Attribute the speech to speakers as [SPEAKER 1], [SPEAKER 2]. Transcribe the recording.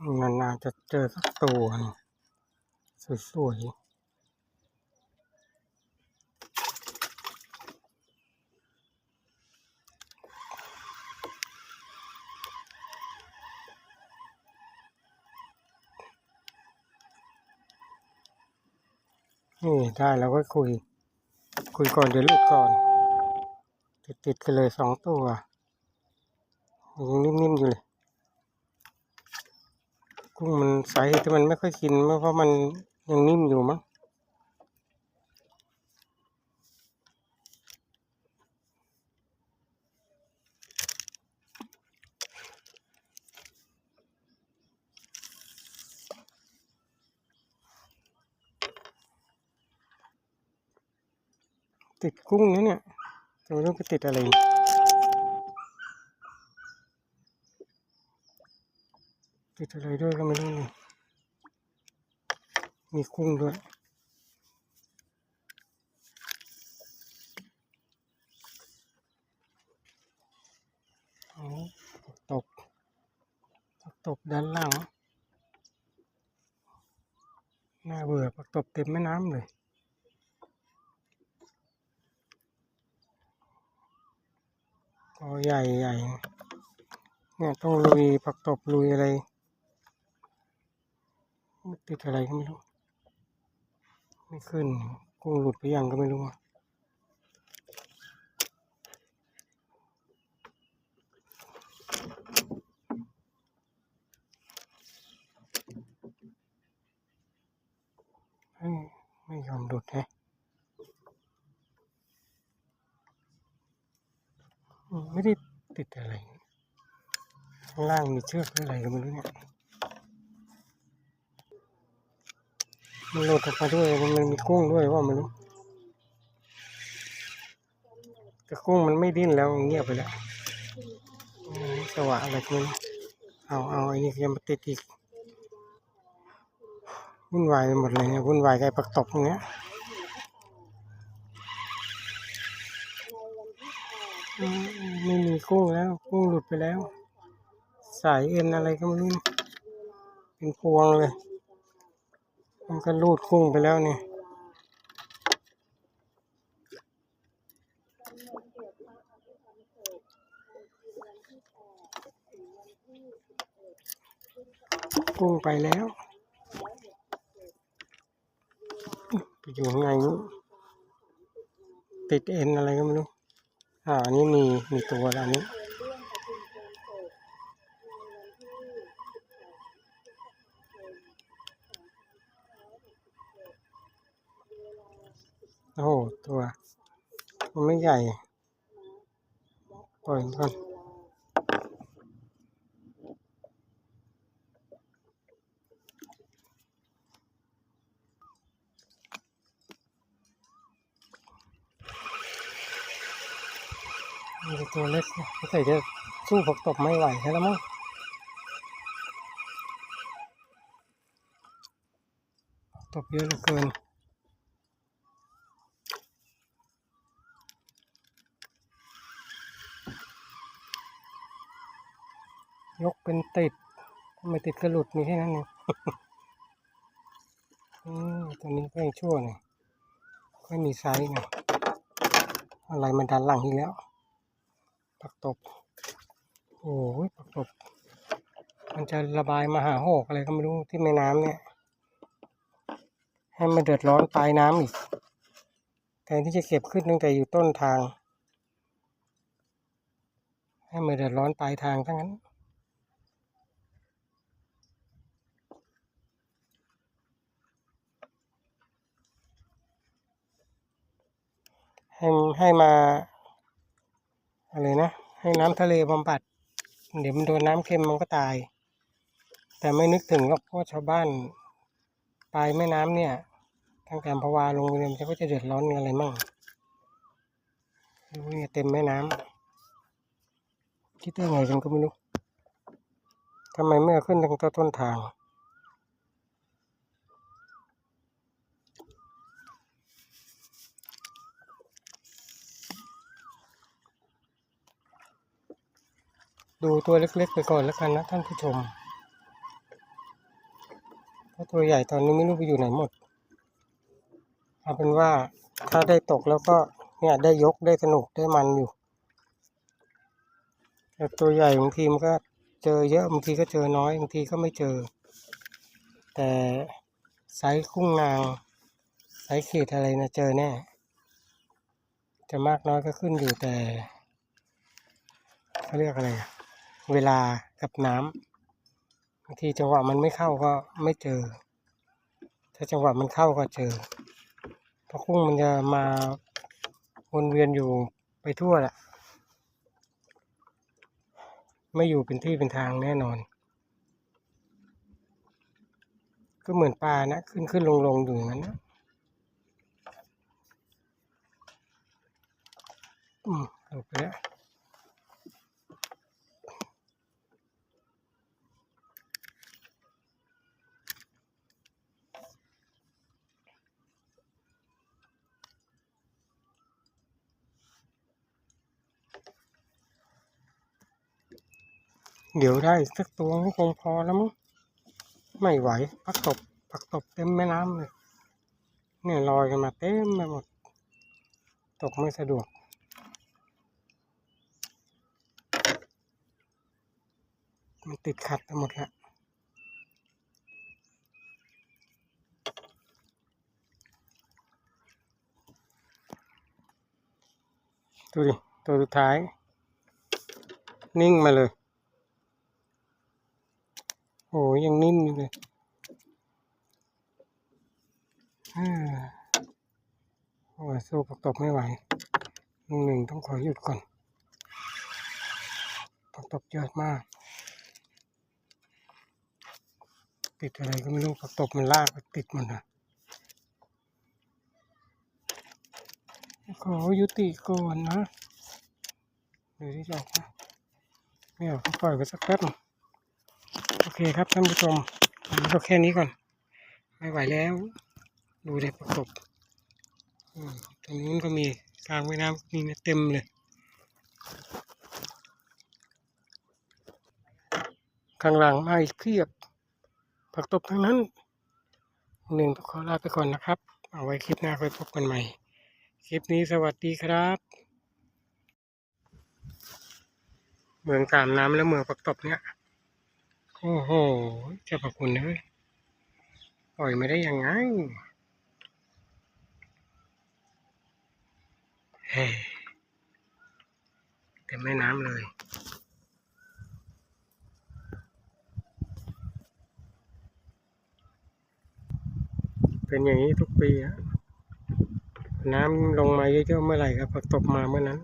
[SPEAKER 1] นานๆจะเจอสักตัวนี่สวยๆนี่ได้แล้วก็คุย คุยก่อนเดี๋ยวลุดก่อน ติดติดๆกันเลยสองตัวยังนิ่มๆอยู่เลย กุ้งมันสาเหตุที่มันไม่ค่อยกินเพราะมันยังนิ่มอยู่มั้งติดกุ้งนะเนี่ยแต่ไม่รู้ไปติดอะไร ติดอะไรด้วยก็ไม่รู้นี่มีกุ้งด้วยโอ้ผักตบผักตบด้านล่างน่าเบื่อผักตบเต็มแม่น้ำเลยก็ใหญ่ใหญ่เนี่ยต้องลุยผักตบลุยอะไร ติดอะไรก็ไม่รู้ ไม่ขึ้นกุ้งหลุดไปยังก็ไม่รู้ไม่ยอมหลุดแฮะไม่ได้ติดอะไร ข้างล่างมีเชือกหรืออะไรก็ไม่รู้เนี่ย มันหลุดออกมาด้วยมันมีกุ้งด้วยว่าม่รู้แต่กุ้งมันไม่ดิ้นแล้วเงียบไปแล้วสวะอะไรก็ไม่รู้เอาเอาไอ้นี่ยังมาติดอีกวุ่นวายไปหมดเลยเนี่ยวุ่นวายกับไอ้ปักตบตรงเนี้ยไม่มีกุ้งแล้วกุ้งหลุดไปแล้ว สายเอ็นอะไรก็ไม่รู้เป็นพวงเลย มันก็ลูดคุ้งไปแล้วนี่กุ้งไปแล้วไปอยู่ข้างในนู้ติดเอ็นอะไรก็ไม่รู้อ่าอันนี้มีมีตัวแล้วอันนี้ โอ้โหตัว มันไม่ใหญ่ ปล่อยก่อนตัวเล็กนะใส่จะสู้ผักตบไม่ไหวแค่แล้วมั้งตบเยอะเหลือเกิน ยกเป็นติดถ้าไม่ติดก็หลุดมีแค่นั้นเองอืมตัวนี้ก็ยังชั่วหน่อยค่อยมีไซส์หน่อยอะไรมันดันหลังอีกแล้วปักตบ โอ้ยปักตบ มันจะระบายมาหาหกอะไรก็ไม่รู้ที่แม่น้ำเนี่ย ให้มันเดือดร้อนปลายน้ำอีกแทนที่จะเก็บขึ้นตั้งแต่อยู่ต้นทาง ให้มันเดือดร้อนปลายทางทั้งนั้น ให้ให้มาอะไรนะให้น้ำทะเลบำบัด เดี๋ยวมันโดนน้ำเค็มมันก็ตาย แต่ไม่นึกถึงหรอกเพราะว่าชาวบ้านปลายแม่น้ำเนี่ยทางการพวาลงเรียนจะก็จะเดือดร้อนอะไรมั่งดูเนี่ยเต็มแม่น้ำคิดได้ไงกันก็ไม่รู้ทำไมไม่เอาขึ้นทางต้นทาง ดูตัวเล็กๆไปก่อนแล้วกันนะท่านผู้ชม เพราะตัวใหญ่ตอนนี้ไม่รู้ไปอยู่ไหนหมด เอาเป็นว่าถ้าได้ตกแล้วก็เนี่ยได้ยกได้สนุกได้มันอยู่ แต่ตัวใหญ่บางทีมันก็เจอเยอะบางทีก็เจอน้อยบางทีก็ไม่เจอ แต่ไซส์คุ้งนางไซส์เขตอะไรนะเจอแน่ จะมากน้อยก็ขึ้นอยู่แต่เขาเรียกอะไรอะ เวลากับน้ำบางทีจังหวะมันไม่เข้าก็ไม่เจอ ถ้าจังหวะมันเข้าก็เจอเพราะกุ้งมันจะมาวนเวียนอยู่ไปทั่วแหละไม่อยู่เป็นที่เป็นทางแน่นอน ก็เหมือนปลานะขึ้นขึ้นลงลงอยู่นั้นนะอืมหลุดไปแล้ว เดี๋ยวได้สักตัวก็คงพอแล้วมั้งไม่ไหวพักตบพักตบเต็มแม่น้ำเลย เนี่ยลอยกันมาเต็มไปหมด ตกไม่สะดวก มันติดขัดไปหมดแล้วดูดิ ตัวสุดท้าย นิ่งมาเลย โอ้ยังนิ่งอยู่เลยอ่าโอ้ยสู้ปักตบไม่ไหวหนึ่งหนึ่งต้องขอหยุดก่อนปักตบเยอะมาก ติดอะไรก็ไม่รู้ปักตบมันลากติดหมันะขอยุติก่อนนะเดี๋ยวที่จะออกนะไม่ออกก็ปล่อยไปสักแป๊บนึง โอเคครับท่านผู้ชมก็แค่นี้ก่อน ไม่ไหวแล้ว ดูเด็ประกบตรงนู้นก็มีกลางแม่น้ำมีเต็มเลย ข้างหลังมาอีกเพียบผักตบทั้งนั้นหนึ่งต้องขอลาไปก่อนนะครับ เอาไว้คลิปหน้าค่อยพบกันใหม่ คลิปนี้สวัสดีครับ เมืองตามน้ำและเมืองผักตบเนี่ย โอ้โหเจ้าพระคุณเลยปล่อยไม่ได้ยังไงเฮ้เต็มแม่น้ำเลยเป็นอย่างนี้ทุกปีฮะน้ำลงมาเยอะๆเมื่อไหร่ครับผักตบมาเมื่อนั้น